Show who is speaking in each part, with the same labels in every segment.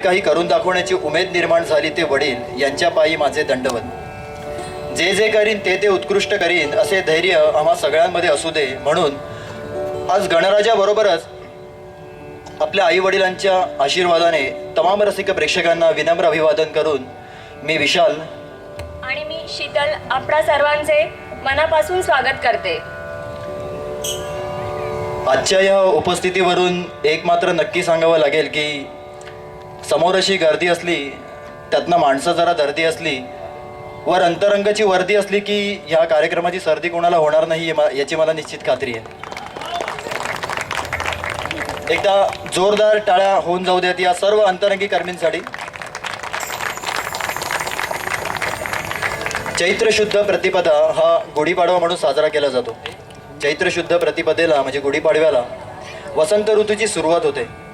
Speaker 1: काही करून दाखवण्याची उमेद निर्माण झाली ते वडील यांच्या पायी माझे दंडवत. जे जे करीन ते ते उत्कृष्ट करीन असे धैर्य आम्हा सगळ्यांमध्ये असू दे म्हणून आज गणराजाबरोबरच आपल्या आई वडिलांच्या आशीर्वादाने तमाम रसिक प्रेक्षकांना विनम्र अभिवादन करून मी विशाल
Speaker 2: आणि मी शीतल आपणा सर्वांचे मनापासून स्वागत करते.
Speaker 1: आजच्या या उपस्थितीवरून एक मात्र नक्की सांगावं लागेल की समोर अशी गर्दी असली त्यातनं माणसं जरा दर्दी असली वर अंतरंगाची वर्दी असली की ह्या कार्यक्रमाची सर्दी कोणाला होणार नाही मा- याची मला निश्चित खात्री आहे. एकदा जोरदार टाळ्या होऊन जाऊ देत या सर्व अंतरंगी कर्मींसाठी. चैत्र शुद्ध प्रतिपदा हा गुढीपाडवा म्हणून साजरा केला जातो. चैत्र शुद्ध प्रतिपदेला म्हणजे गुढीपाडव्याला वसंत ऋतूची सुरुवात होते.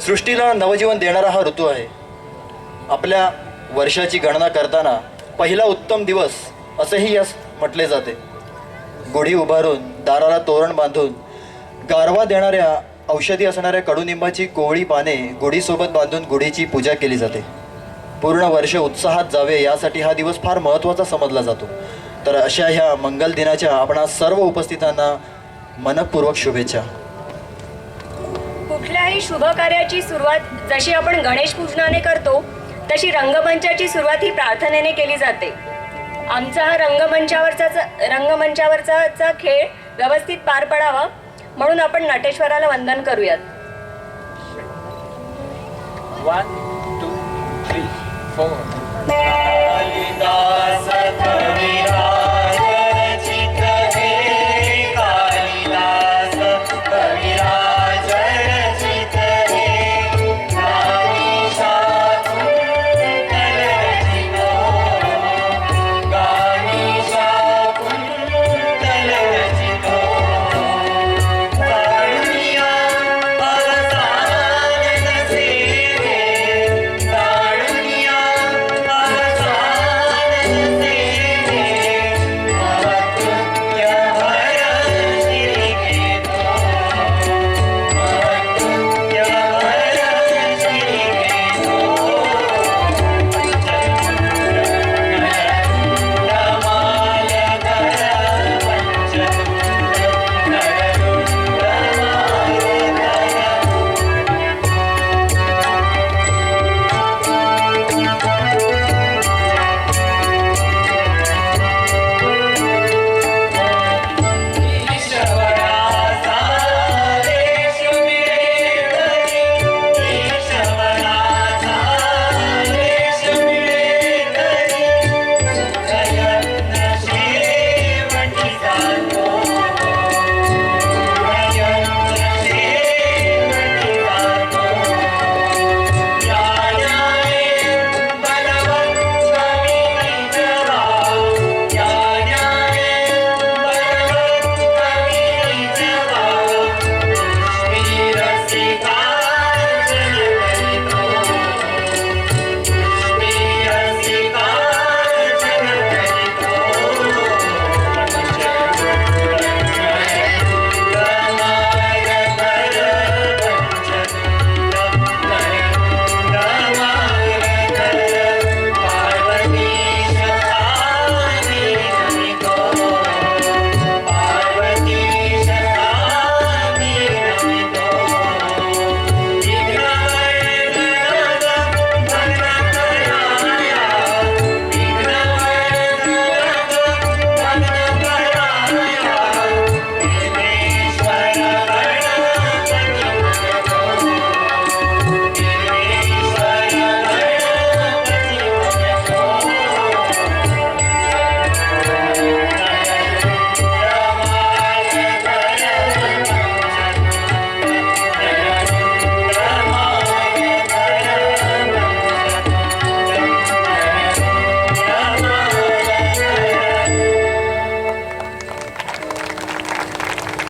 Speaker 1: सृष्टीला नवजीवन देणारा हा ऋतू आहे. आपल्या वर्षाची गणना करताना पहिला उत्तम दिवस असेही यास म्हटले जाते. गुढी उभारून दाराला तोरण बांधून गारवा देणाऱ्या औषधी असणाऱ्या कडुनिंबाची कोवळी पाने गुढीसोबत बांधून गुढीची पूजा केली जाते. पूर्ण वर्ष उत्साहात जावे यासाठी हा दिवस फार महत्त्वाचा समजला जातो. तर अशा ह्या मंगल दिनाच्या आपणा सर्व उपस्थितांना मनपूर्वक शुभेच्छा.
Speaker 2: कुठल्याही शुभ कार्याची सुरुवात जशी आपण गणेश पूजनाने करतो तशी रंगमंचाची सुरुवात ही प्रार्थनेने केली जाते आमचा हा रंगमंचावरचा रंगमंचावरचा खेळ व्यवस्थित पार पडावा म्हणून आपण नटेश्वराला वंदन करूयात
Speaker 3: One, two, three, four.